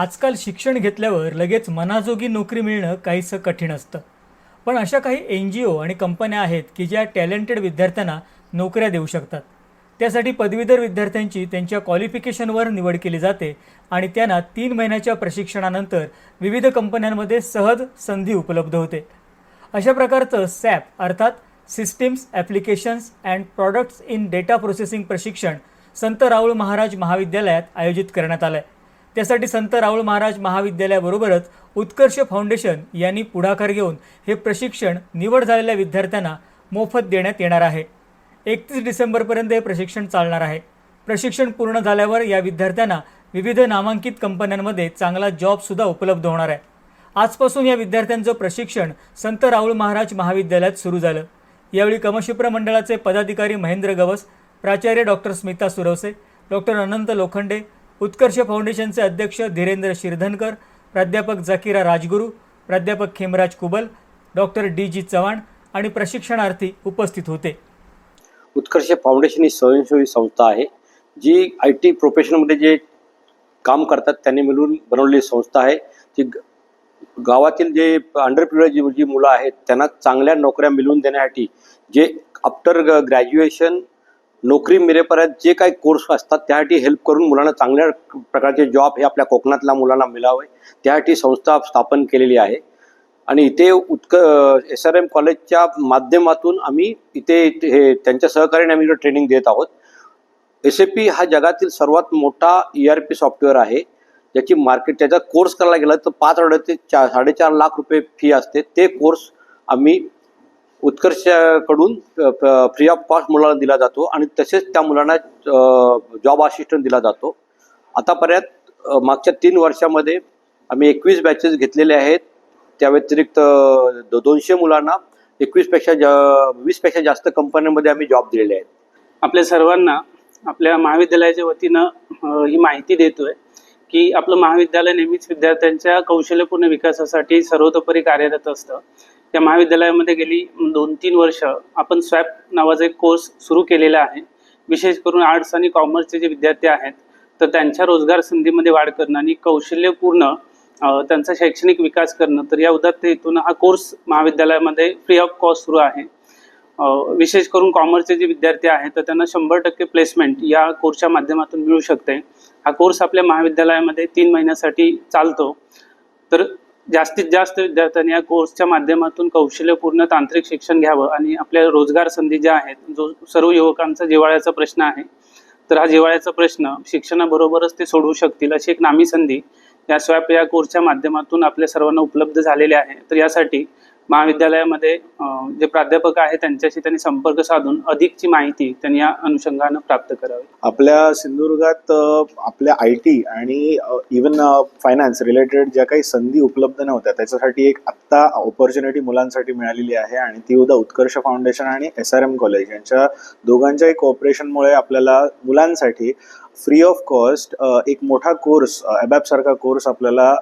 आजकाल शिक्षण घेतल्यावर लगेच मनाजोगी नोकरी मिळणं काहीसं कठीण असतं. पण अशा काही एन जी ओ आणि कंपन्या आहेत की ज्या टॅलेंटेड विद्यार्थ्यांना नोकऱ्या देऊ शकतात. त्यासाठी पदवीधर विद्यार्थ्यांची त्यांच्या क्वालिफिकेशनवर निवड केली जाते आणि त्यांना तीन महिन्याच्या प्रशिक्षणानंतर विविध कंपन्यांमध्ये सहज संधी उपलब्ध होते. अशा प्रकारचं सॅप अर्थात systems applications and products in data processing प्रशिक्षण संत राऊळ महाराज महाविद्यालयात आयोजित करण्यात आलं आहे त्यासाठी संत राऊळ महाराज महाविद्यालयाबरोबरच उत्कर्ष फाउंडेशन यांनी पुढाकार घेऊन हे प्रशिक्षण निवड झालेल्या विद्यार्थ्यांना मोफत देण्यात येणार आहे. एकतीस डिसेंबरपर्यंत हे प्रशिक्षण चालणार आहे. प्रशिक्षण पूर्ण झाल्यावर या विद्यार्थ्यांना विविध नामांकित कंपन्यांमध्ये चांगला जॉबसुद्धा उपलब्ध होणार आहे. आजपासून या विद्यार्थ्यांचं प्रशिक्षण संत राऊळ महाराज महाविद्यालयात सुरू झालं. यावेळी कमशिप्र मंडळाचे पदाधिकारी महेंद्र गवस प्राचार्य डॉक्टर स्मिता सुरवसे डॉक्टर अनंत लोखंडे उत्कर्ष फाउंडेशनचे अध्यक्ष धीरेंद्र शिरधनकर प्राध्यापक जाकिरा राजगुरू प्राध्यापक Khemraj Kubal doctor D G Chavan आणि प्रशिक्षणार्थी उपस्थित होते. उत्कर्ष फाउंडेशन ही स्वयंसेवी संस्था आहे जी आय टी प्रोफेशनमध्ये जे काम करतात त्यांनी मिळून बनवलेली संस्था आहे. जी ग- गावातील जे अंडर जी मुलं आहेत त्यांना चांगल्या नोकऱ्या मिळवून देण्यासाठी जे आफ्टर ग्रॅज्युएशन नोकरी मिळेपर्यंत जे काही कोर्स असतात त्यासाठी हेल्प करून मुलांना चांगल्या प्रकारचे जॉब हे आपल्या कोकणातल्या मुलांना मिळावे. त्यासाठी संस्था स्थापन केलेली आहे. आणि इथे उत्क एस आर एम कॉलेजच्या माध्यमातून आम्ही इथे हे त्यांच्या सहकार्याने आम्ही ट्रेनिंग देत आहोत. एस ए पी हा जगातील सर्वात मोठा ई आर पी सॉफ्टवेअर आहे. ज्याची मार्केट त्याचा कोर्स करायला गेला तर पाच आठवड्यात ते चार साडेचार लाख रुपये फी असते. ते कोर्स आम्ही उत्कर्षाकडून फ्री ऑफ कॉस्ट मुलांना दिला जातो आणि तसेच त्या मुलांना जॉब असिस्टंट दिला जातो. आतापर्यंत मागच्या तीन वर्षामध्ये आम्ही एकवीस बॅचेस घेतलेले आहेत. त्या व्यतिरिक्त दोनशे मुलांना एकवीसपेक्षा जा वीसपेक्षा जास्त कंपन्यांमध्ये आम्ही जॉब दिलेले आहेत. आपल्या सर्वांना आपल्या महाविद्यालयाच्या वतीनं ही माहिती देतोय की आपलं महाविद्यालय नेहमीच विद्यार्थ्यांच्या कौशल्यपूर्ण विकासासाठी सर्वतोपरी कार्यरत असतं. त्या महाविद्यालयामध्ये गेली दोन तीन वर्ष आपण स्वॅप नावाचा एक कोर्स सुरू केलेला आहे. विशेष करून आर्ट्स आणि कॉमर्सचे जे विद्यार्थी आहेत तर त्यांच्या रोजगार संधीमध्ये वाढ करणं आणि कौशल्यपूर्ण त्यांचा शैक्षणिक विकास करणं तर या उदात्त हेतून हा कोर्स महाविद्यालयामध्ये फ्री ऑफ कॉस्ट सुरू आहे. विशेष करून कॉमर्सचे जे विद्यार्थी आहेत तर त्यांना शंभर टक्के प्लेसमेंट या कोर्सच्या माध्यमातून मिळू शकते हा कोर्स आपल्या महाविद्यालयामध्ये तीन महिन्यासाठी चालतो. तर जास्तीत जास्त विद्यार्थ्यांनी या कोर्सच्या माध्यमातून कौशल्यपूर्ण तांत्रिक शिक्षण घ्यावं आणि आपल्या रोजगार संधी ज्या आहेत जो सर्व युवकांचा जिव्हाळ्याचा प्रश्न आहे तर हा जिव्हाळ्याचा प्रश्न शिक्षणाबरोबरच ते सोडवू शकतील अशी एक नामी संधी या स्वॅप या कोर्सच्या माध्यमातून आपल्या सर्वांना उपलब्ध झालेली आहे. तर यासाठी महाविद्यालयामध्ये जे प्राध्यापक आहेत त्यांच्याशी त्यांनी संपर्क साधून अधिकची माहिती त्यांनी या अनुषंगानं प्राप्त करावी. आपल्या सिंधुदुर्गात आपल्या आय टी आणि इवन फायनान्स रिलेटेड ज्या काही संधी उपलब्ध नव्हत्या त्याच्यासाठी एक आत्ता ऑपॉर्च्युनिटी मुलांसाठी मिळालेली आहे आणि ती उद्या उत्कर्ष फाउंडेशन आणि एस आर एम कॉलेज यांच्या दोघांच्याही कोऑपरेशनमुळे आपल्याला मुलांसाठी फ्री ऑफ कॉस्ट एक मोठा कोर्स अबॅप सारखा कोर्स आपल्याला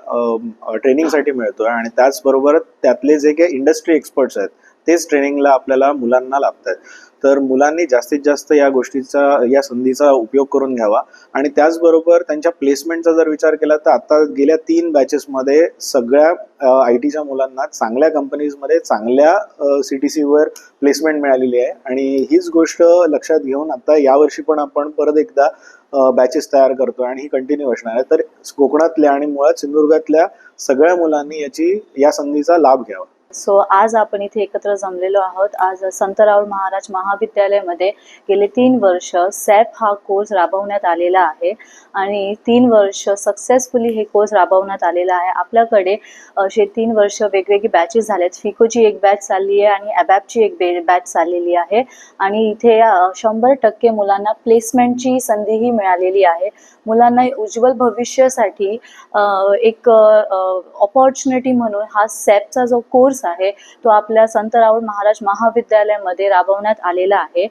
ट्रेनिंगसाठी मिळतो आणि त्याचबरोबर त्यातले जे काही इंडस्ट्री एक्सपर्ट्स आहेत तेच ट्रेनिंगला आपल्याला मुलांना लाभतात तर मुलांनी जास्तीत जास्त या गोष्टीचा या संधीचा उपयोग करून घ्यावा. आणि त्याचबरोबर त्यांच्या प्लेसमेंटचा जर विचार केला तर आता गेल्या तीन बॅचेसमध्ये सगळ्या आय टीच्या मुलांना चांगल्या कंपनीजमध्ये चांगल्या सी टी सीवर प्लेसमेंट मिळालेली आहे. आणि हीच गोष्ट लक्षात घेऊन आता यावर्षी पण आपण परत एकदा बॅचेस तयार करतो आणि ही कंटिन्यू असणार आहे. तर कोकणातल्या आणि मुळात सिंधुदुर्गातल्या सगळ्या मुलांनी याची या संधीचा लाभ घ्यावा. सो आज आपण इथे एकत्र जमलेलो आहोत. आज संत राऊळ महाराज महाविद्यालयामध्ये गेले तीन वर्ष सॅप हा कोर्स राबवण्यात आलेला आहे. आणि तीन वर्ष सक्सेसफुली हे कोर्स राबवण्यात आलेला आहे. आपल्याकडे असे तीन वर्ष वेगवेगळी बॅचेस झालेत फिकोची एक बॅच चालली आहे आणि अबॅपची एक बॅच चाललेली आहे. आणि इथे शंभर टक्के मुलांना प्लेसमेंटची संधीही मिळालेली आहे. मुलांना उज्ज्वल भविष्यासाठी एक ऑपॉर्च्युनिटी म्हणून हा सॅपचा जो कोर्स आहे तो आपल्या संत राऊळ महाराज महाविद्यालयामध्ये राबवण्यात आलेला आहे.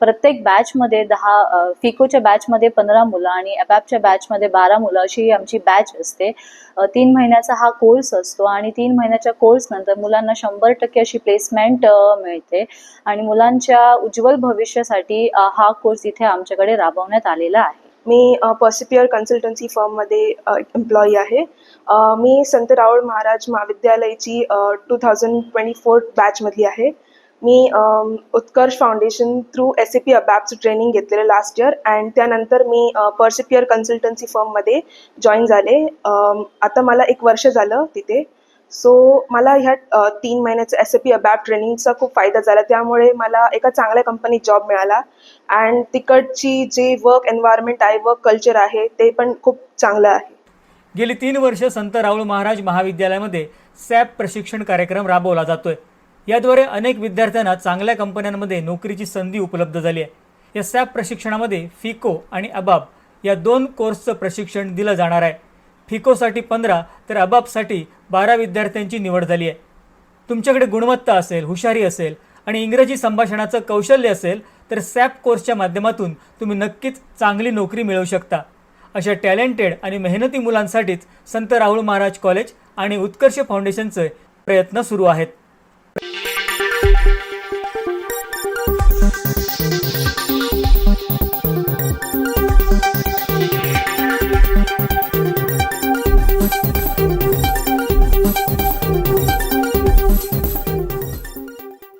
प्रत्येक बॅचमध्ये दहा फिकोच्या बॅचमध्ये पंधरा मुलं आणि अबॅपच्या बॅचमध्ये बारा मुलं अशी आमची बॅच असते. तीन महिन्याचा हा कोर्स असतो आणि तीन महिन्याच्या कोर्स नंतर मुलांना शंभर टक्के अशी प्लेसमेंट मिळते. आणि मुलांच्या उज्ज्वल भविष्यासाठी हा कोर्स इथे आमच्याकडे राबवण्यात आलेला आहे. मी पर्सिपियर कन्सल्टन्सी फर्ममध्ये एम्प्लॉई आहे. मी संत राऊळ महाराज महाविद्यालयाची टू थाउजंड ट्वेंटी फोर बॅचमधली आहे. मी Utkarsh foundation through S A P अबॅपचं training घेतलेलं लास्ट इयर अँड त्यानंतर मी पर्सिपियर कन्सल्टन्सी फर्ममध्ये जॉईन झाले. आता मला एक वर्ष झालं तिथे. सो मला ह्या तीन महिन्याचं एस ए पी अबॅप ट्रेनिंगचा खूप फायदा झाला. त्यामुळे मला एका चांगल्या कंपनीत जॉब मिळाला. अँड तिकडची जे वर्क एन्व्हायरमेंट आहे वर्क कल्चर आहे ते पण खूप चांगलं आहे. गेली तीन वर्ष संत राहुल महाराज महाविद्यालयामध्ये सॅप प्रशिक्षण कार्यक्रम राबवला जातोय. याद्वारे अनेक विद्यार्थ्यांना चांगल्या कंपन्यांमध्ये नोकरीची संधी उपलब्ध झाली आहे. या सॅप प्रशिक्षणामध्ये फिको आणि अबाब या दोन कोर्सचं प्रशिक्षण दिलं जाणार आहे. फिकोसाठी पंधरा तर अबाबसाठी बारा विद्यार्थ्यांची निवड झाली आहे. तुमच्याकडे गुणवत्ता असेल हुशारी असेल आणि इंग्रजी संभाषणाचं कौशल्य असेल तर सॅप कोर्सच्या माध्यमातून तुम्ही नक्कीच चांगली नोकरी मिळवू शकता. अशा टॅलेंटेड आणि मेहनती मुलांसाठीच संत राहुल महाराज कॉलेज आणि उत्कर्ष फाउंडेशनचे प्रयत्न सुरू आहेत.